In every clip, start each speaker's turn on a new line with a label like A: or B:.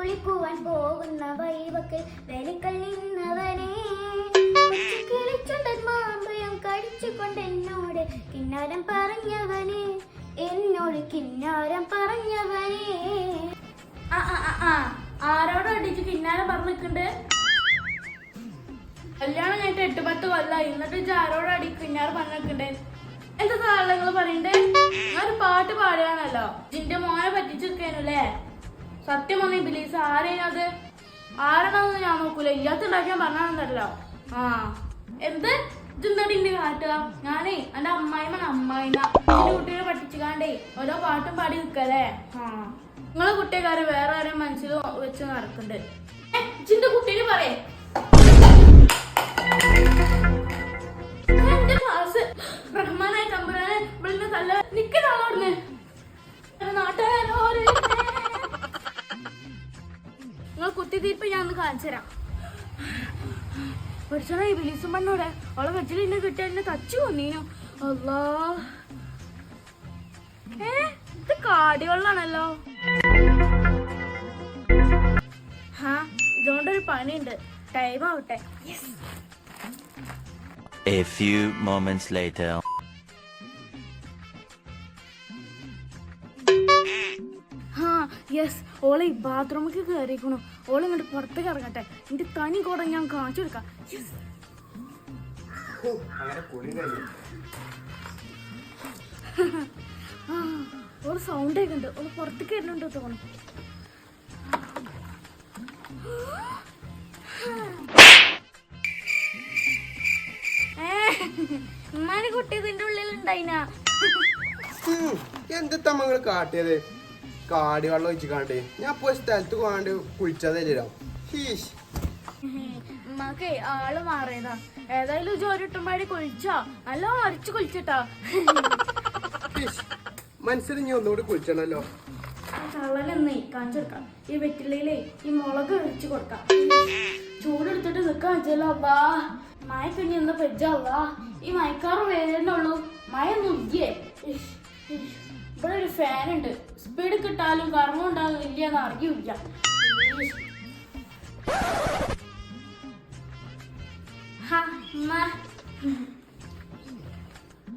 A: കുളിക്കുവാൻ പോകുന്ന വൈവക്കൽ വെലിക്കൽ നിന്നവനെ. കിളിച്ചുണ്ടൻ മാമ്പഴം കടിച്ചുകൊണ്ട് എന്നോട് കിന്നാരം പറഞ്ഞവനെ. എന്നോട് കിന്നാരം പറഞ്ഞവനെ.
B: ആരോടോ അടിച്ച് കിന്നാരം പറഞ്ഞിട്ടുണ്ട് കല്യാണം കഴിഞ്ഞിട്ട് എട്ട് പത്ത് കൊല്ലായി. എന്നിട്ട് ഇജ്ജ് ആരോട് അടി കിന്നാരം പറഞ്ഞിട്ടുണ്ട് എന്താ താളങ്ങൾ പറയണ്ടേ? ഞാനൊരു പാട്ട് പാടുകയാണല്ലോ. ജിന്റെ മോനെ പറ്റിച്ചിരിക്കാനല്ലേ? സത്യം പറഞ്ഞ ബിലീസ് ആരെയും അത് ഞാൻ നോക്കൂല. ഇല്ലാത്തുണ്ടാക്കിയാൻ പറഞ്ഞാണെന്നല്ലോ ആ. എന്ത്? ഇതെന്തടിന്റെ കാട്ടുക ഞാനേ എന്റെ അമ്മായിമ്മ അമ്മായിമ്മ. എന്റെ കുട്ടികളെ പഠിച്ചുകാണ്ടേ ഓരോ പാട്ടും പാടി നിൽക്കല്ലേ ആ. നിങ്ങളെ കുട്ടികാര് വേറെ ആരും മനസ്സിൽ വെച്ച് നടക്കുന്നുണ്ട് ഇജ്ജിന്റെ കുട്ടീനെ പറയേ. എന്റെ ക്ലാസ് റഹ്മാനായ തമ്പുരാനെ ഇവിടുന്ന് തല്ല നിക്കണോടുന്ന് നാട്ടുകാരോ നിങ്ങൾ ഞാൻ ഒന്ന് അവളെ അല്ലാ. ഇത് ഇതുകൊണ്ടൊരു പണിയുണ്ട്. ടൈം ആവട്ടെ.
C: A few moments later.
B: Yes ഓളെ ഈ ബാത്റൂമിലേക്ക് കയറിയിരിക്കണു ഓളെ ഇങ്ങോട്ട് പുറത്തേക്ക് ഇറങ്ങട്ടെ. എന്റെ തനി കൂടെ ഞാൻ കാണിച്ചു കൊടുക്കാം. യെസ് ആ ഓൾ സൗണ്ട് കേൾക്കുന്നുണ്ട് ഓൾ പുറത്തേക്ക് വരുന്നുണ്ട് തോന്നുന്നു. ഉമ്മാനെ കുട്ടി ഇതിന്റെ ഉള്ളിൽ ഉണ്ടായിനാ
D: എന്ത് തമ്മങ്ങൾ കാട്ടിയത്? കാടി വെള്ളം ഒഴിച്ചിക്കാണ്ട്. കാണ്ടേ ഞാൻ പോയി സ്ഥലത്ത് പോകാണ്ട് കുളിച്ചതല്ലോ ഹീഷ്.
B: ഉമ്മാക്കേ ആൾ മാറിയതാ. ഏതായാലും ജോലിട്ടുമ്പാടി കുളിച്ചോ. നല്ല അരച്ചു കുളിച്ചിട്ടാ.
D: ഹീഷ് മനസ്സിൽ ഇനി ഒന്നുകൂടി കുളിച്ചണല്ലോ.
B: കള്ളനെന്നേ കാണിച്ചെടുക്കാം ഈ വെറ്റിലയിലേ ഈ മുളക് ഒഴിച്ചു കൊടുക്കാം. ചൂടെടുത്തിട്ട് നിക്കാൻ വെച്ചല്ലോ അപ്പാ മഴ കഴിഞ്ഞ് ഒന്ന് പെജ്ജാ ഈ മയക്കാറ് വേദനുള്ളൂ ഇഷ്, ഇഷ്. ഇവിടെ ഒരു ഫാൻ ഉണ്ട് സ്പീഡ് കിട്ടാലും കർമ്മം ഉണ്ടാകും ഇല്ലയെന്ന് അറിയില്ല.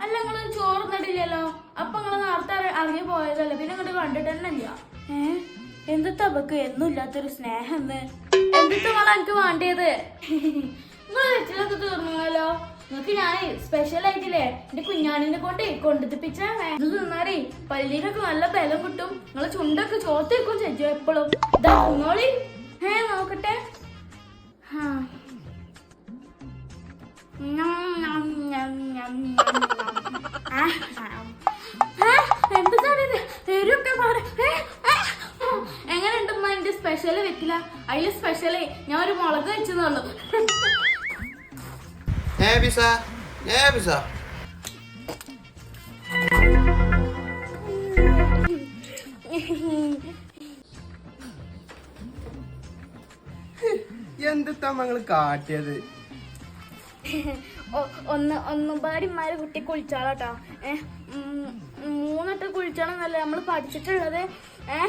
B: അല്ല നിങ്ങൾ ചോറ് നടില്ലല്ലോ അപ്പൊ നിങ്ങൾ നേരത്തെ അറിഞ്ഞു ഇറങ്ങി പോയതല്ലേ? പിന്നെ ഇങ്ങോട്ട് കണ്ടിട്ട് തന്നെ ഇല്ല. ഏ? എന്തിട്ട് അവക്ക് എന്നും ഇല്ലാത്തൊരു സ്നേഹം എന്ന് എന്തിട്ട് നിങ്ങളെ എനിക്ക് വേണ്ടിയത്? നിങ്ങൾ വെച്ചിലൊക്കെ തീർന്നല്ലോ നിങ്ങക്ക് ഞാൻ സ്പെഷ്യൽ ആയിട്ടില്ലേ? എന്റെ കുഞ്ഞാണിനെ കൊണ്ട് കൊണ്ടെത്തിപ്പിച്ചാ ഇത് തിന്നാറേ. പല്ലിനൊക്കെ നല്ല ബലം കിട്ടും. നിങ്ങളെ ചുണ്ടൊക്കെ ചോത്തേക്കും ചെജു എപ്പോഴും ഏ നോക്കട്ടെ. ഹാ. ഞം, ഞം, ഞം, ഞം, ഞം, ഞം. ആ, ആ. ആ, എന്താണ് ഇത്? എരിവൊക്കെ മാറി. ഏ, ആ. എങ്ങനെയുണ്ട് എന്റെ സ്പെഷ്യൽ വെക്കില്ല. അതിൽ സ്പെഷ്യലേ ഞാൻ ഒരു മുളക് വെച്ചെന്നുള്ളൂ
D: ഏ bize? Ne bize? എന്തിട്ടാ കാട്ടിയത്
B: ഒന്ന് ഒന്നുപാടി മാര് കുട്ടി കുളിച്ചാളാട്ടോ ഏ മൂന്നിട്ട് കുളിച്ചാണെന്നല്ലേ നമ്മൾ പഠിച്ചിട്ടുള്ളത് ഏ